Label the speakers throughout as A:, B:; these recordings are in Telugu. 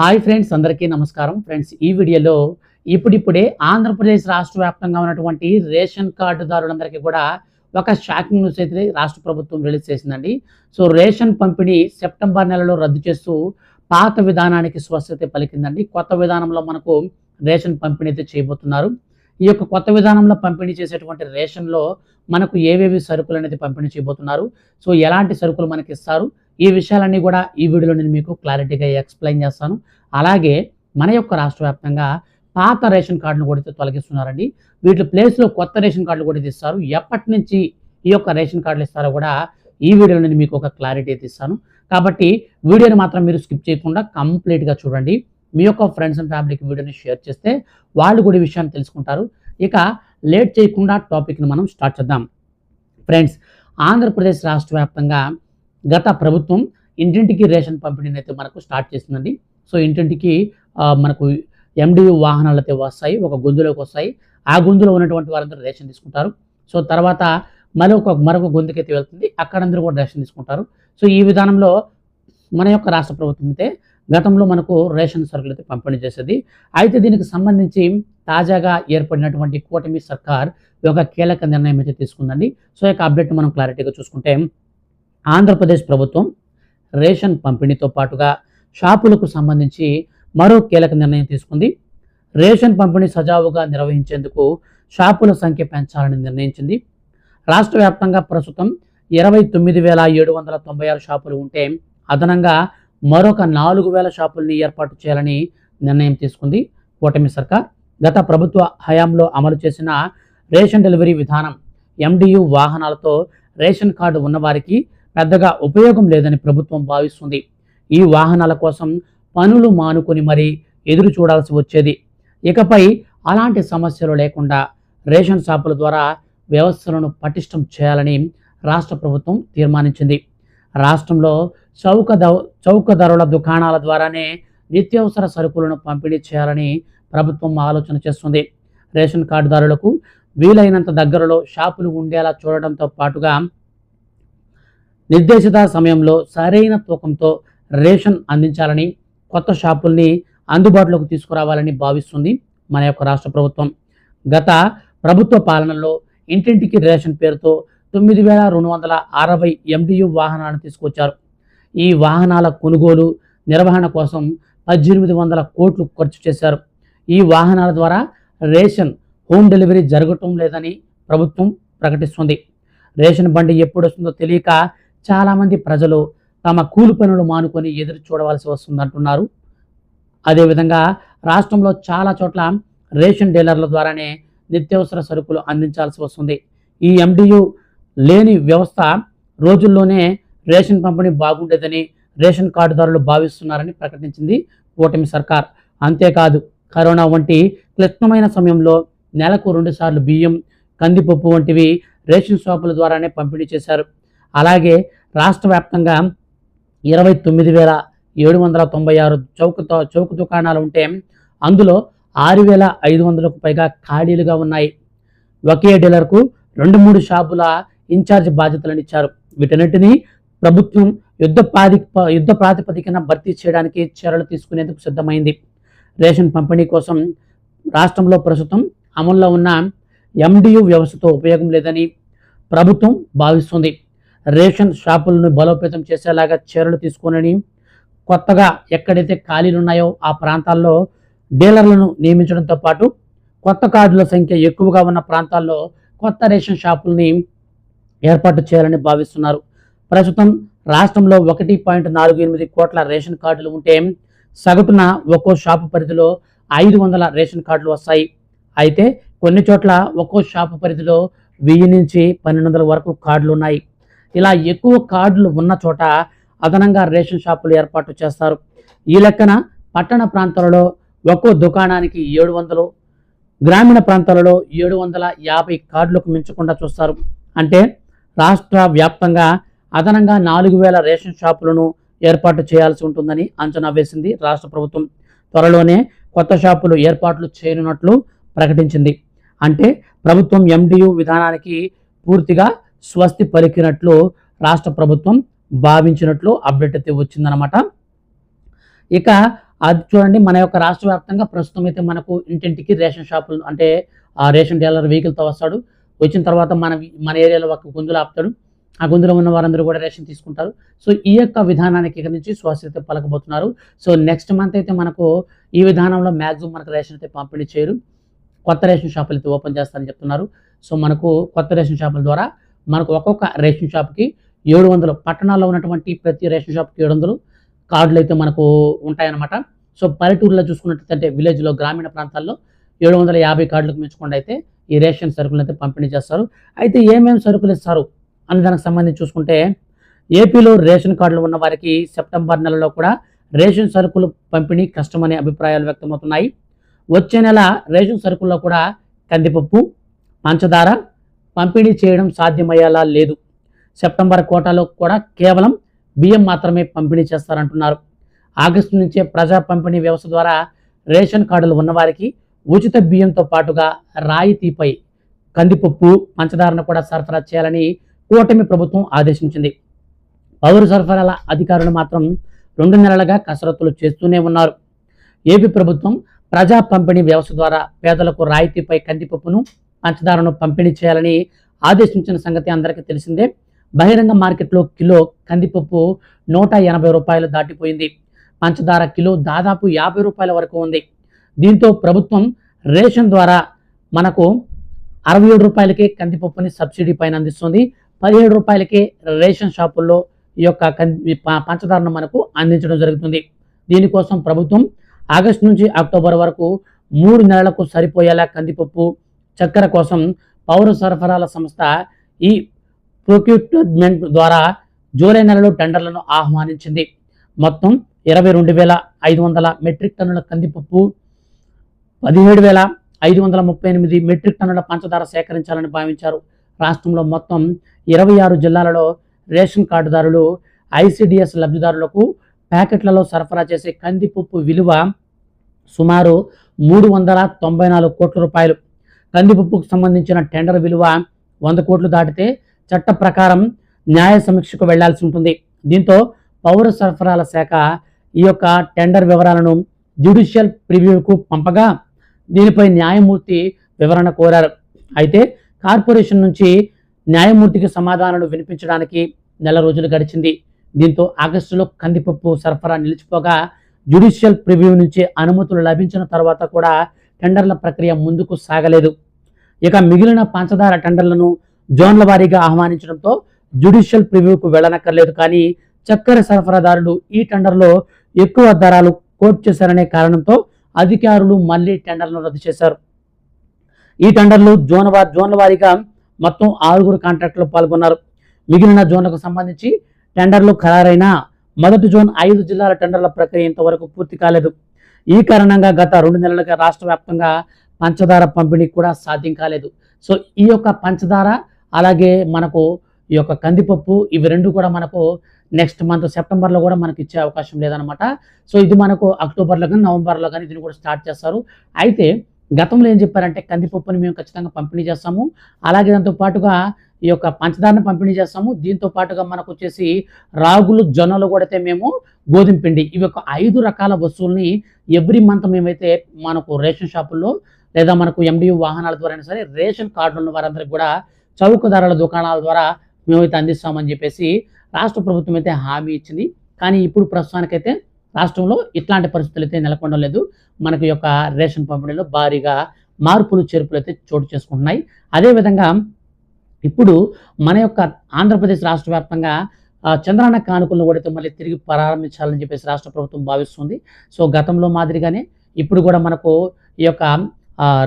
A: హాయ్ ఫ్రెండ్స్ అందరికీ నమస్కారం. ఫ్రెండ్స్ ఈ వీడియోలో ఇప్పుడిప్పుడే ఆంధ్రప్రదేశ్ రాష్ట్ర వ్యాప్తంగా ఉన్నటువంటి రేషన్ కార్డుదారులందరికీ కూడా ఒక షాకింగ్ న్యూస్ అయితే రాష్ట్ర ప్రభుత్వం రిలీజ్ చేసిందండి. సో రేషన్ పంపిణీ సెప్టెంబర్ నెలలో రద్దు చేస్తూ పాత విధానానికి స్వస్థత పలికిందండి. కొత్త విధానంలో మనకు రేషన్ పంపిణీ అయితే చేయబోతున్నారు. ఈ యొక్క కొత్త విధానంలో పంపిణీ చేసేటువంటి రేషన్లో మనకు ఏవేవి సరుకులు అనేది పంపిణీ చేయబోతున్నారు. సో ఎలాంటి సరుకులు మనకి ఇస్తారు? ఈ విషయాలన్నీ కూడా ఈ వీడియోలో నేను మీకు క్లారిటీగా ఎక్స్ప్లెయిన్ చేస్తాను. అలాగే మన యొక్క రాష్ట్ర వ్యాప్తంగా పాత రేషన్ కార్డును కూడా తొలగిస్తున్నారండి. వీటి ప్లేస్లో కొత్త రేషన్ కార్డులు కూడా తీస్తారు ఇస్తారు. ఎప్పటి నుంచి ఈ యొక్క రేషన్ కార్డులు ఇస్తారో కూడా ఈ వీడియోలో నేను మీకు ఒక క్లారిటీ అయితే ఇస్తాను. కాబట్టి వీడియోని మాత్రం మీరు స్కిప్ చేయకుండా కంప్లీట్గా చూడండి. మీ యొక్క ఫ్రెండ్స్ అండ్ ఫ్యామిలీకి వీడియోని షేర్ చేస్తే వాళ్ళు కూడా ఈ విషయాన్ని తెలుసుకుంటారు. ఇక లేట్ చేయకుండా టాపిక్ని మనం స్టార్ట్ చేద్దాం. ఫ్రెండ్స్ ఆంధ్రప్రదేశ్ రాష్ట్ర వ్యాప్తంగా గత ప్రభుత్వం ఇంటింటికి రేషన్ పంపిణీని అయితే మనకు స్టార్ట్ చేసిందండి. సో ఇంటింటికి మనకు ఎండియు వాహనాలు అయితే వస్తాయి. ఒక గొంతులోకి వస్తాయి. ఆ గొంతులో ఉన్నటువంటి వారందరూ రేషన్ తీసుకుంటారు. సో తర్వాత మరొక మరొక గొంతుకైతే వెళ్తుంది. అక్కడందరూ కూడా రేషన్ తీసుకుంటారు. సో ఈ విధానంలో మన యొక్క రాష్ట్ర ప్రభుత్వం అయితే గతంలో మనకు రేషన్ సరుకులు అయితే పంపిణీ చేసేది. అయితే దీనికి సంబంధించి తాజాగా ఏర్పడినటువంటి కూటమి సర్కార్ ఒక కీలక నిర్ణయం అయితే తీసుకుందండి. సో యొక్క అప్డేట్ మనం క్లారిటీగా చూసుకుంటే ఆంధ్రప్రదేశ్ ప్రభుత్వం రేషన్ పంపిణీతో పాటుగా షాపులకు సంబంధించి మరో కీలక నిర్ణయం తీసుకుంది. రేషన్ పంపిణీ సజావుగా నిర్వహించేందుకు షాపుల సంఖ్య పెంచాలని నిర్ణయించింది. రాష్ట్ర వ్యాప్తంగా ప్రస్తుతం ఇరవై తొమ్మిది వేల ఏడు వందల తొంభై ఆరు షాపులు ఉంటే అదనంగా మరొక నాలుగు వేల షాపుల్ని ఏర్పాటు చేయాలని నిర్ణయం తీసుకుంది కూటమి సర్కార్. గత ప్రభుత్వ హయాంలో అమలు చేసిన రేషన్ డెలివరీ విధానం ఎండియు వాహనాలతో రేషన్ కార్డు ఉన్నవారికి పెద్దగా ఉపయోగం లేదని ప్రభుత్వం భావిస్తుంది. ఈ వాహనాల కోసం పనులు మానుకొని మరీ ఎదురు చూడాల్సి వచ్చేది. ఇకపై అలాంటి సమస్యలు లేకుండా రేషన్ షాపుల ద్వారా వ్యవస్థలను పటిష్టం చేయాలని రాష్ట్ర ప్రభుత్వం తీర్మానించింది. రాష్ట్రంలో చౌక ద చౌక ధరల దుకాణాల ద్వారానే నిత్యావసర సరుకులను పంపిణీ చేయాలని ప్రభుత్వం ఆలోచన చేస్తుంది. రేషన్ కార్డుదారులకు వీలైనంత దగ్గరలో షాపులు ఉండేలా చూడడంతో పాటుగా నిర్దేశిత సమయంలో సరైన తూకంతో రేషన్ అందించాలని కొత్త షాపుల్ని అందుబాటులోకి తీసుకురావాలని భావిస్తుంది మన యొక్క రాష్ట్ర ప్రభుత్వం. గత ప్రభుత్వ పాలనలో ఇంటింటికి రేషన్ పేరుతో తొమ్మిది వేల రెండు వందల అరవై ఎండియు వాహనాలను తీసుకొచ్చారు. ఈ వాహనాల కొనుగోలు నిర్వహణ కోసం పద్దెనిమిది వందల కోట్లు ఖర్చు చేశారు. ఈ వాహనాల ద్వారా రేషన్ హోమ్ డెలివరీ జరగటం లేదని ప్రభుత్వం ప్రకటిస్తుంది. రేషన్ బండి ఎప్పుడు వస్తుందో తెలియక చాలామంది ప్రజలు తమ కూలి పనులు మానుకొని ఎదురు చూడవలసి వస్తుందంటున్నారు అదేవిధంగా రాష్ట్రంలో చాలా చోట్ల రేషన్ డీలర్ల ద్వారానే నిత్యావసర సరుకులు అందించాల్సి వస్తుంది. ఈ ఎండియు లేని వ్యవస్థ రోజుల్లోనే రేషన్ పంపిణీ బాగుండేదని రేషన్ కార్డుదారులు భావిస్తున్నారని ప్రకటించింది కూటమి సర్కార్. అంతేకాదు కరోనా వంటి క్లిష్టమైన సమయంలో నెలకు రెండుసార్లు బియ్యం కందిపప్పు వంటివి రేషన్ షాపుల ద్వారానే పంపిణీ చేశారు. అలాగే రాష్ట్ర వ్యాప్తంగా ఇరవై తొమ్మిది వేల ఏడు వందల తొంభై ఆరు చౌక చౌక దుకాణాలు ఉంటే అందులో ఆరు వేల ఐదు వందలకు పైగా ఖాళీలుగా ఉన్నాయి. ఒకే డీలర్కు రెండు మూడు షాపుల ఇన్ఛార్జ్ బాధ్యతలను ఇచ్చారు. వీటన్నిటినీ ప్రభుత్వం యుద్ధ ప్రాతి యుద్ధ ప్రాతిపదికన భర్తీ చేయడానికి చర్యలు తీసుకునేందుకు సిద్ధమైంది. రేషన్ పంపిణీ కోసం రాష్ట్రంలో ప్రస్తుతం అమల్లో ఉన్న ఎండియు వ్యవస్థతో ఉపయోగం లేదని ప్రభుత్వం భావిస్తుంది. రేషన్ షాపులను బలోపేతం చేసేలాగా చర్యలు తీసుకోనని కొత్తగా ఎక్కడైతే ఖాళీలు ఉన్నాయో ఆ ప్రాంతాల్లో డీలర్లను నియమించడంతో పాటు కొత్త కార్డుల సంఖ్య ఎక్కువగా ఉన్న ప్రాంతాల్లో కొత్త రేషన్ షాపుల్ని ఏర్పాటు చేయాలని భావిస్తున్నారు. ప్రస్తుతం రాష్ట్రంలో ఒకటి పాయింట్ నాలుగు ఎనిమిది కోట్ల రేషన్ కార్డులు ఉంటే సగటున ఒక్కో షాపు పరిధిలో ఐదు వందల రేషన్ కార్డులు వస్తాయి. అయితే కొన్ని చోట్ల ఒక్కో షాపు పరిధిలో వెయ్యి నుంచి పన్నెండు వందల వరకు కార్డులు ఉన్నాయి. ఇలా ఎక్కువ కార్డులు ఉన్న చోట అదనంగా రేషన్ షాపులు ఏర్పాటు చేస్తారు. ఈ లెక్కన పట్టణ ప్రాంతాలలో ఒక్కో దుకాణానికి ఏడు వందలు గ్రామీణ ప్రాంతాలలో ఏడు వందల యాభై కార్డులకు మించకుండా చూస్తారు. అంటే రాష్ట్ర వ్యాప్తంగా అదనంగా నాలుగు వేల రేషన్ షాపులను ఏర్పాటు చేయాల్సి ఉంటుందని అంచనా వేసింది రాష్ట్ర ప్రభుత్వం. త్వరలోనే కొత్త షాపులు ఏర్పాట్లు చేయనున్నట్లు ప్రకటించింది. అంటే ప్రభుత్వం ఎండియు విధానానికి పూర్తిగా స్వస్తి పలికినట్లు రాష్ట్ర ప్రభుత్వం భావించినట్లు అప్డేట్ అయితే వచ్చిందనమాట ఇక అది చూడండి మన యొక్క రాష్ట్ర వ్యాప్తంగా ప్రస్తుతం అయితే మనకు ఇంటింటికి రేషన్ షాపులు అంటే ఆ రేషన్ డీలర్ వెహికల్తో వస్తాడు. వచ్చిన తర్వాత మన మన ఏరియాలో ఒక గుంజులు ఆపుతాడు. ఆ గుంజులో ఉన్న వారందరూ కూడా రేషన్ తీసుకుంటారు. సో ఈ యొక్క విధానానికి ఇక నుంచి శ్వాస పలకబోతున్నారు. సో నెక్స్ట్ మంత్ అయితే మనకు ఈ విధానంలో మ్యాక్సిమం మనకు రేషన్ అయితే పంపిణీ చేయరు. కొత్త రేషన్ షాపులు అయితే ఓపెన్ చేస్తారని చెప్తున్నారు. సో మనకు కొత్త రేషన్ షాపుల ద్వారా మనకు ఒక్కొక్క రేషన్ షాప్కి ఏడు వందలు పట్టణాల్లో ఉన్నటువంటి ప్రతి రేషన్ షాప్కి ఏడు వందలు కార్డులు అయితే మనకు ఉంటాయన్నమాట. సో పల్లెటూరులో చూసుకున్నట్లయితే విలేజ్లో గ్రామీణ ప్రాంతాల్లో ఏడు వందల యాభై కార్డులకు మించకుండా అయితే ఈ రేషన్ సరుకులు అయితే పంపిణీ చేస్తారు. అయితే ఏమేమి సరుకులు ఇస్తారు అనే దానికి సంబంధించి చూసుకుంటే ఏపీలో రేషన్ కార్డులు ఉన్న వారికి సెప్టెంబర్ నెలలో కూడా రేషన్ సరుకులు పంపిణీ కష్టమనే అభిప్రాయాలు వ్యక్తమవుతున్నాయి. వచ్చే నెల రేషన్ సరుకుల్లో కూడా కందిపప్పు పంచదార పంపిణీ చేయడం సాధ్యమయ్యేలా లేదు. సెప్టెంబర్ కోటాలో కూడా కేవలం బియ్యం మాత్రమే పంపిణీ చేస్తారంటున్నారు. ఆగస్టు నుంచే ప్రజా పంపిణీ వ్యవస్థ ద్వారా రేషన్ కార్డులు ఉన్నవారికి ఉచిత బియ్యంతో పాటుగా రాయితీపై కందిపప్పు పంచదారను కూడా సరఫరా చేయాలని కూటమి ప్రభుత్వం ఆదేశించింది. పౌర సరఫరాల అధికారులు మాత్రం రెండు నెలలుగా కసరత్తులు చేస్తూనే ఉన్నారు. ఏపీ ప్రభుత్వం ప్రజా పంపిణీ వ్యవస్థ ద్వారా పేదలకు రాయితీపై కందిపప్పును పంచదారను పంపిణీ చేయాలని ఆదేశించిన సంగతి అందరికీ తెలిసిందే. బహిరంగ మార్కెట్లో కిలో కందిపప్పు నూట ఎనభై రూపాయలు దాటిపోయింది. పంచదార కిలో దాదాపు యాభై రూపాయల వరకు ఉంది. దీంతో ప్రభుత్వం రేషన్ ద్వారా మనకు అరవై ఏడు రూపాయలకే కందిపప్పుని సబ్సిడీ పైన అందిస్తుంది. పదిహేడు రూపాయలకే రేషన్ షాపుల్లో ఈ యొక్క పంచదారను మనకు అందించడం జరుగుతుంది. దీనికోసం ప్రభుత్వం ఆగస్టు నుంచి అక్టోబర్ వరకు మూడు నెలలకు సరిపోయేలా కందిపప్పు చక్కెర కోసం పౌర సరఫరాల సంస్థ ఈ ప్రొక్యూట్మెంట్ ద్వారా జూలై నెలలో టెండర్లను ఆహ్వానించింది. మొత్తం ఇరవై రెండు వేల ఐదు వందల మెట్రిక్ టన్నుల కందిపప్పు పదిహేడు వేల ఐదు వందల ముప్పై ఎనిమిది మెట్రిక్ టన్నుల పంచదార సేకరించాలని భావించారు. రాష్ట్రంలో మొత్తం ఇరవై ఆరు జిల్లాలలో రేషన్ కార్డుదారులు ఐసిడిఎస్ లబ్ధిదారులకు ప్యాకెట్లలో సరఫరా చేసే కందిపప్పు విలువ సుమారు మూడు వందల తొంభై నాలుగు కోట్ల రూపాయలు. కందిపప్పుకు సంబంధించిన టెండర్ విలువ వంద కోట్లు దాటితే చట్ట ప్రకారం న్యాయ సమీక్షకు వెళ్ళాల్సి ఉంటుంది. దీంతో పౌర సరఫరాల శాఖ ఈ యొక్క టెండర్ వివరాలను జ్యుడిషియల్ ప్రివ్యూకు పంపగా దీనిపై న్యాయమూర్తి వివరణ కోరారు. అయితే కార్పొరేషన్ నుంచి న్యాయమూర్తికి సమాధానాలు వినిపించడానికి నెల రోజులు గడిచింది. దీంతో ఆగస్టులో కందిపప్పు సరఫరా నిలిచిపోగా జ్యుడిషియల్ ప్రివ్యూ నుంచి అనుమతులు లభించిన తర్వాత కూడా టెండర్ల ప్రక్రియ ముందుకు సాగలేదు. ఇక మిగిలిన పంచదార టెండర్లను జోన్ల వారీగా ఆహ్వానించడంతో జ్యుడిషియల్ ప్రివ్యూకు వెళ్ళనక్కర్లేదు. కానీ చక్కెర సరఫరాదారులు ఈ టెండర్లో ఎక్కువ ధరలు కోట్ చేశారనే కారణంతో అధికారులు మళ్ళీ టెండర్లను రద్దు చేశారు. ఈ టెండర్లు జోన్ వారి జోన్ల వారీగా మొత్తం ఆరుగురు కాంట్రాక్టులు పాల్గొన్నారు. మిగిలిన జోన్లకు సంబంధించి టెండర్లు ఖరారైన మొదటి జోన్ ఐదు జిల్లాల టెండర్ల ప్రక్రియ ఇంతవరకు పూర్తి కాలేదు. ఈ కారణంగా గత రెండు నెలలుగా రాష్ట్ర వ్యాప్తంగా పంచదార పంపిణీ కూడా సాధ్యం కాలేదు. సో ఈ యొక్క పంచదార అలాగే మనకు ఈ యొక్క కందిపప్పు ఇవి రెండు కూడా మనకు నెక్స్ట్ మంత్ సెప్టెంబర్లో కూడా మనకి ఇచ్చే అవకాశం లేదనమాట సో ఇది మనకు అక్టోబర్లో కానీ నవంబర్లో కానీ దీన్ని కూడా స్టార్ట్ చేస్తారు. అయితే గతంలో ఏం చెప్పారంటే కందిపప్పుని మేము ఖచ్చితంగా పంపిణీ చేస్తాము. అలాగే దాంతో పాటుగా ఈ యొక్క పంచదారను పంపిణీ చేస్తాము. దీంతో పాటుగా మనకు వచ్చేసి రాగులు జొన్నలు కూడా అయితే మేము గోధుమ పిండి ఇవి ఒక ఐదు రకాల వస్తువుల్ని ఎవ్రీ మంత్ మేమైతే మనకు రేషన్ షాపుల్లో లేదా మనకు ఎండియు వాహనాల ద్వారా అయినా సరే రేషన్ కార్డులు ఉన్న వారందరికీ కూడా చౌక ధరల దుకాణాల ద్వారా మేమైతే అందిస్తామని చెప్పేసి రాష్ట్ర ప్రభుత్వం అయితే హామీ ఇచ్చింది. కానీ ఇప్పుడు ప్రస్తుతానికైతే రాష్ట్రంలో ఇట్లాంటి పరిస్థితులు అయితే నెలకొనడం లేదు. యొక్క రేషన్ పంపిణీలో భారీగా మార్పులు చేర్పులు అయితే చోటు చేసుకుంటున్నాయి. అదేవిధంగా ఇప్పుడు మన యొక్క ఆంధ్రప్రదేశ్ రాష్ట్ర వ్యాప్తంగా ఆ, చంద్రాన్న కానుకలను కూడా మళ్ళీ తిరిగి ప్రారంభించాలని చెప్పేసి రాష్ట్ర ప్రభుత్వం భావిస్తుంది. సో గతంలో మాదిరిగానే ఇప్పుడు కూడా మనకు ఈ యొక్క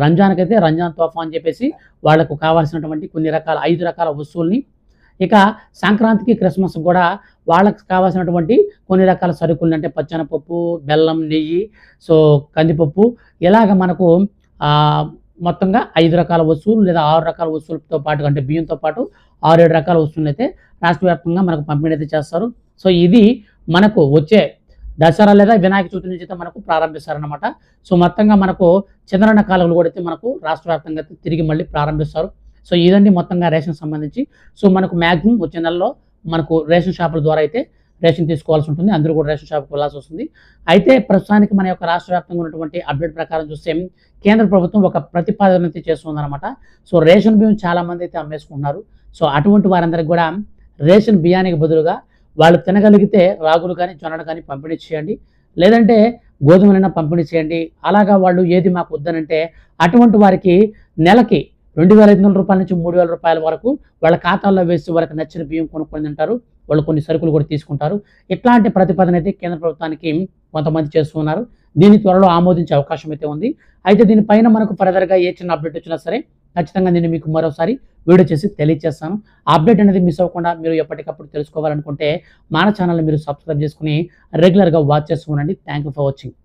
A: రంజాన్కి అయితే రంజాన్ తోఫా అని చెప్పేసి వాళ్ళకు కావాల్సినటువంటి కొన్ని రకాల ఐదు రకాల వస్తువుల్ని ఇక సంక్రాంతికి క్రిస్మస్ కూడా వాళ్ళకి కావాల్సినటువంటి కొన్ని రకాల సరుకులు అంటే పచ్చనపప్పు బెల్లం నెయ్యి సో కందిపప్పు ఇలాగ మనకు మొత్తంగా ఐదు రకాల వస్తువులు లేదా ఆరు రకాల వస్తువులతో పాటు అంటే బియ్యంతో పాటు ఆరు ఏడు రకాల వస్తువులు అయితే రాష్ట్ర వ్యాప్తంగా మనకు పంపిణీ అయితే చేస్తారు. సో ఇది మనకు వచ్చే దసరా లేదా వినాయక చవితి నుంచి అయితే మనకు ప్రారంభిస్తారనమాట సో మొత్తంగా మనకు చంద్రన్న కాలువలు కూడా అయితే మనకు రాష్ట్ర వ్యాప్తంగా అయితే తిరిగి మళ్ళీ ప్రారంభిస్తారు. సో ఇదండి మొత్తంగా రేషన్ సంబంధించి. సో మనకు మ్యాక్సిమం వచ్చే నెలలో మనకు రేషన్ షాపుల ద్వారా అయితే రేషన్ తీసుకోవాల్సి ఉంటుంది. అందరూ కూడా రేషన్ షాప్కి వెళ్ళాల్సి వస్తుంది. అయితే ప్రస్తుతానికి మన యొక్క రాష్ట్ర వ్యాప్తంగా ఉన్నటువంటి అప్డేట్ ప్రకారం చూస్తే కేంద్ర ప్రభుత్వం ఒక ప్రతిపాదన అయితే చేస్తుందన్నమాట. సో రేషన్ బియ్యం చాలామంది అయితే అమ్మేసుకుంటున్నారు. సో అటువంటి వారందరికి కూడా రేషన్ బియ్యానికి బదులుగా వాళ్ళు తినగలిగితే రాగులు కానీ జొన్నలు కానీ పంపిణీ చేయండి. లేదంటే గోధుమలైనా పంపిణీ చేయండి. అలాగా వాళ్ళు ఏది మాకు వద్దనంటే అటువంటి వారికి నెలకి రెండు వేల ఐదు వందల రూపాయల నుంచి మూడు వేల రూపాయల వరకు వాళ్ళ ఖాతాల్లో వేసి వాళ్ళకి నచ్చిన బియ్యం కొనుక్కొని తింటారు. వాళ్ళు కొన్ని సరుకులు కూడా తీసుకుంటారు. ఇట్లాంటి ప్రతిపాదన అయితే కేంద్ర ప్రభుత్వానికి కొంతమంది చేస్తున్నారు దీన్ని త్వరలో ఆమోదించే అవకాశం అయితే ఉంది. అయితే దీనిపైన మనకు ఫర్దర్గా ఏ చిన్న అప్డేట్ వచ్చినా సరే ఖచ్చితంగా నేను మీకు మరోసారి వీడియో చేసి తెలియజేస్తాను ఆ అప్డేట్ అనేది మిస్ అవ్వకుండా మీరు ఎప్పటికప్పుడు తెలుసుకోవాలనుకుంటే మన ఛానల్ని మీరు సబ్స్క్రైబ్ చేసుకుని రెగ్యులర్గా వాచ్ చేస్తూ ఉండండి థ్యాంక్ యూ ఫర్ వాచింగ్